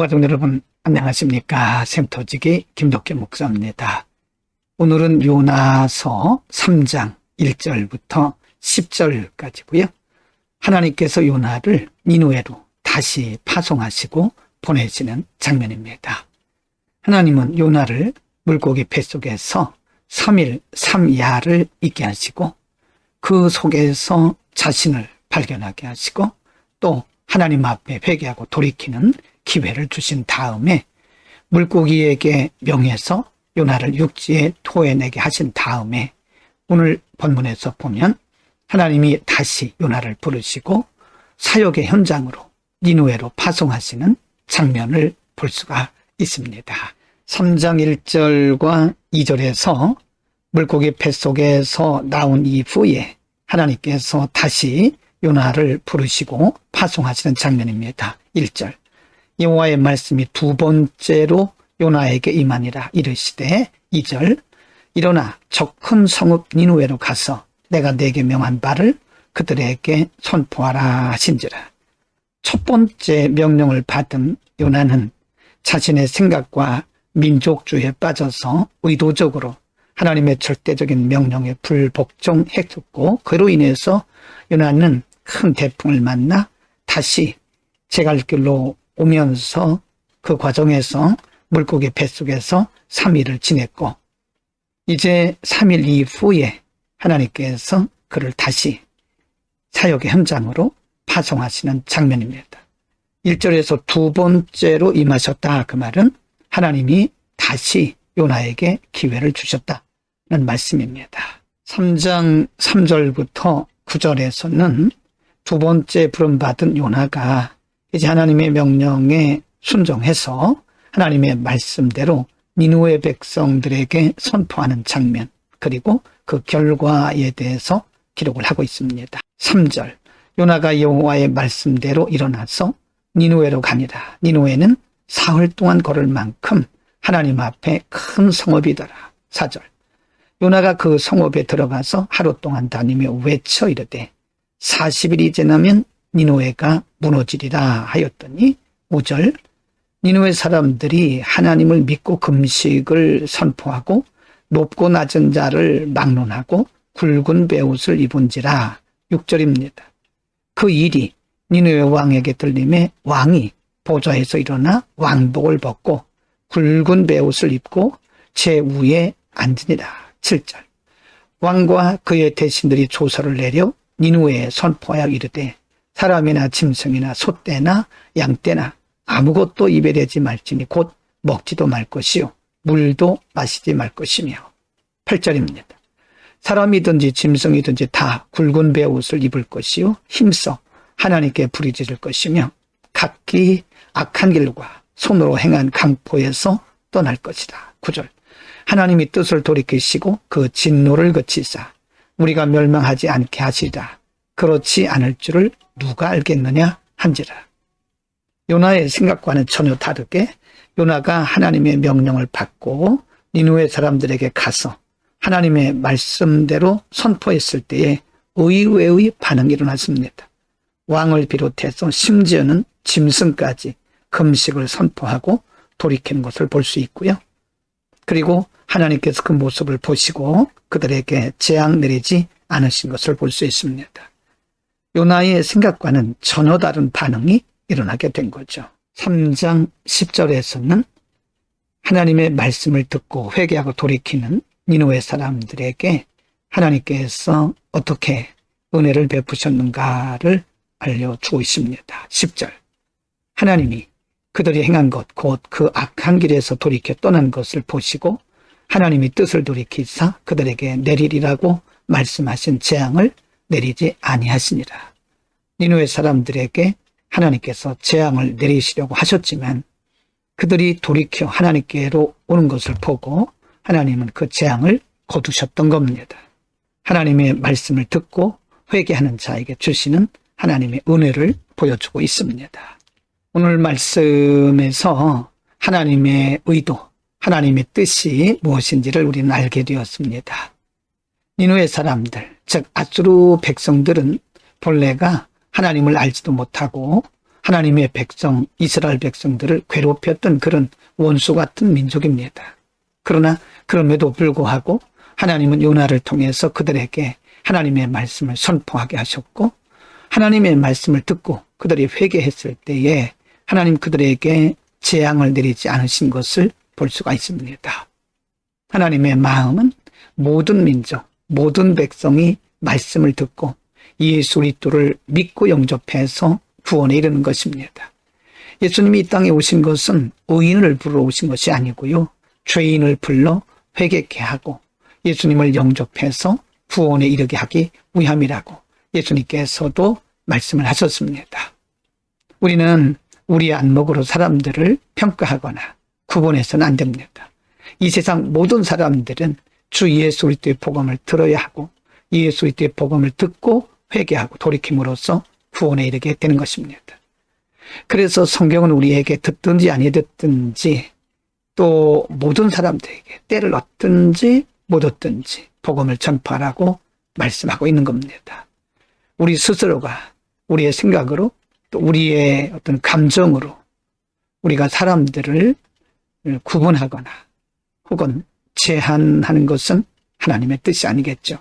가족 여러분 안녕하십니까 샘터지기 김덕기 목사입니다. 오늘은 요나서 3장 1절부터 10절까지고요. 하나님께서 요나를 니누에로 다시 파송하시고 보내시는 장면입니다. 하나님은 요나를 물고기 뱃속에서 3일 3야를 있게 하시고 그 속에서 자신을 발견하게 하시고 또 하나님 앞에 회개하고 돌이키는 기회를 주신 다음에 물고기에게 명해서 요나를 육지에 토해내게 하신 다음에 오늘 본문에서 보면 하나님이 다시 요나를 부르시고 사역의 현장으로 니누에로 파송하시는 장면을 볼 수가 있습니다. 3장 1절과 2절에서 물고기 뱃속에서 나온 이후에 하나님께서 다시 요나를 부르시고 파송하시는 장면입니다. 1절. 여호와의 말씀이 두 번째로 요나에게 임하니라 이르시되 2절. 일어나 저큰 성읍 니누에로 가서 내가 내게 명한 바를 그들에게 선포하라 하신지라. 첫 번째 명령을 받은 요나는 자신의 생각과 민족주의에 빠져서 의도적으로 하나님의 절대적인 명령에 불복종했었고 그로 인해서 요나는 큰 태풍을 만나 다시 제갈 길로 오면서 그 과정에서 물고기 뱃속에서 3일을 지냈고 이제 3일 이후에 하나님께서 그를 다시 사역의 현장으로 파송하시는 장면입니다. 1절에서 두 번째로 임하셨다 그 말은 하나님이 다시 요나에게 기회를 주셨다는 말씀입니다. 3장 3절부터 9절에서는 두 번째 부름받은 요나가 이제 하나님의 명령에 순종해서 하나님의 말씀대로 니누의 백성들에게 선포하는 장면 그리고 그 결과에 대해서 기록을 하고 있습니다. 3절 요나가 여호와의 말씀대로 일어나서 니누에로 가니라. 니누에는 사흘 동안 걸을 만큼 하나님 앞에 큰 성읍이더라. 4절 요나가 그 성읍에 들어가서 하루 동안 다니며 외쳐 이르되 40일이 지나면 니누에가 무너지리라 하였더니 5절 니누의 사람들이 하나님을 믿고 금식을 선포하고 높고 낮은 자를 막론하고 굵은 베옷을 입은지라 6절입니다. 그 일이 니누의 왕에게 들림에 왕이 보좌에서 일어나 왕복을 벗고 굵은 베옷을 입고 제 위에 앉으니라 7절 왕과 그의 대신들이 조서를 내려 니누에 선포하여 이르되 사람이나 짐승이나 소떼나 양떼나 아무것도 입에 대지 말지니 곧 먹지도 말 것이요 물도 마시지 말 것이며 8절입니다. 사람이든지 짐승이든지 다 굵은 베옷을 입을 것이요 힘써 하나님께 부리지를 것이며 각기 악한 길과 손으로 행한 강포에서 떠날 것이다. 9절 하나님이 뜻을 돌이키시고 그 진노를 그치사 우리가 멸망하지 않게 하시리라. 그렇지 않을 줄을 누가 알겠느냐 한지라. 요나의 생각과는 전혀 다르게 요나가 하나님의 명령을 받고 니누의 사람들에게 가서 하나님의 말씀대로 선포했을 때에 의외의 반응이 일어났습니다. 왕을 비롯해서 심지어는 짐승까지 금식을 선포하고 돌이키는 것을 볼 수 있고요. 그리고 하나님께서 그 모습을 보시고 그들에게 재앙 내리지 않으신 것을 볼 수 있습니다. 요나의 생각과는 전혀 다른 반응이 일어나게 된 거죠. 3장 10절에서는 하나님의 말씀을 듣고 회개하고 돌이키는 니누의 사람들에게 하나님께서 어떻게 은혜를 베푸셨는가를 알려주고 있습니다. 10절 하나님이 그들이 행한 것 곧 그 악한 길에서 돌이켜 떠난 것을 보시고 하나님이 뜻을 돌이키사 그들에게 내리리라고 말씀하신 재앙을 내리지 아니하시니라. 니누의 사람들에게 하나님께서 재앙을 내리시려고 하셨지만 그들이 돌이켜 하나님께로 오는 것을 보고 하나님은 그 재앙을 거두셨던 겁니다. 하나님의 말씀을 듣고 회개하는 자에게 주시는 하나님의 은혜를 보여주고 있습니다. 오늘 말씀에서 하나님의 의도, 하나님의 뜻이 무엇인지를 우리는 알게 되었습니다. 니누의 사람들, 즉 아수르 백성들은 본래가 하나님을 알지도 못하고 하나님의 백성, 이스라엘 백성들을 괴롭혔던 그런 원수 같은 민족입니다. 그러나 그럼에도 불구하고 하나님은 요나를 통해서 그들에게 하나님의 말씀을 선포하게 하셨고 하나님의 말씀을 듣고 그들이 회개했을 때에 하나님 그들에게 재앙을 내리지 않으신 것을 볼 수가 있습니다. 하나님의 마음은 모든 민족, 모든 백성이 말씀을 듣고 예수 그리스도를 믿고 영접해서 구원에 이르는 것입니다. 예수님이 이 땅에 오신 것은 의인을 부르러 오신 것이 아니고요. 죄인을 불러 회개케 하고 예수님을 영접해서 구원에 이르게 하기 위함이라고 예수님께서도 말씀을 하셨습니다. 우리는 우리의 안목으로 사람들을 평가하거나 구분해서는 안 됩니다. 이 세상 모든 사람들은 주 예수 그리스도의 복음을 들어야 하고 예수 그리스도의 복음을 듣고 회개하고 돌이킴으로써 구원에 이르게 되는 것입니다. 그래서 성경은 우리에게 듣든지 아니 듣든지 또 모든 사람들에게 때를 얻든지 못 얻든지 복음을 전파하라고 말씀하고 있는 겁니다. 우리 스스로가 우리의 생각으로 또 우리의 어떤 감정으로 우리가 사람들을 구분하거나 혹은 제한하는 것은 하나님의 뜻이 아니겠죠.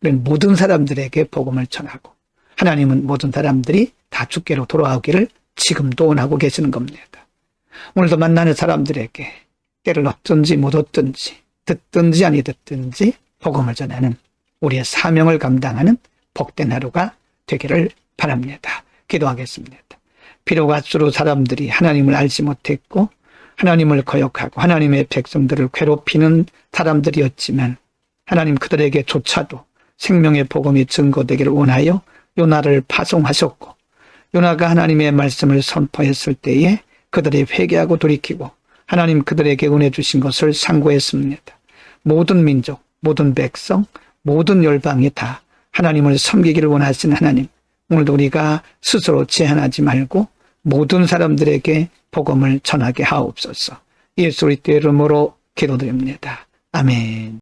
우리는 모든 사람들에게 복음을 전하고 하나님은 모든 사람들이 다 주께로 돌아오기를 지금도 원하고 계시는 겁니다. 오늘도 만나는 사람들에게 때를 얻든지 못 얻든지 듣든지 아니 듣든지 복음을 전하는 우리의 사명을 감당하는 복된 하루가 되기를 바랍니다. 기도하겠습니다. 비록 아수로 사람들이 하나님을 알지 못했고 하나님을 거역하고 하나님의 백성들을 괴롭히는 사람들이었지만 하나님 그들에게조차도 생명의 복음이 증거되기를 원하여 요나를 파송하셨고 요나가 하나님의 말씀을 선포했을 때에 그들이 회개하고 돌이키고 하나님 그들에게 은혜 주신 것을 상고했습니다. 모든 민족, 모든 백성, 모든 열방이 다 하나님을 섬기기를 원하시는 하나님. 오늘도 우리가 스스로 제한하지 말고 모든 사람들에게 복음을 전하게 하옵소서. 예수 그리스도의 이름으로 기도드립니다. 아멘.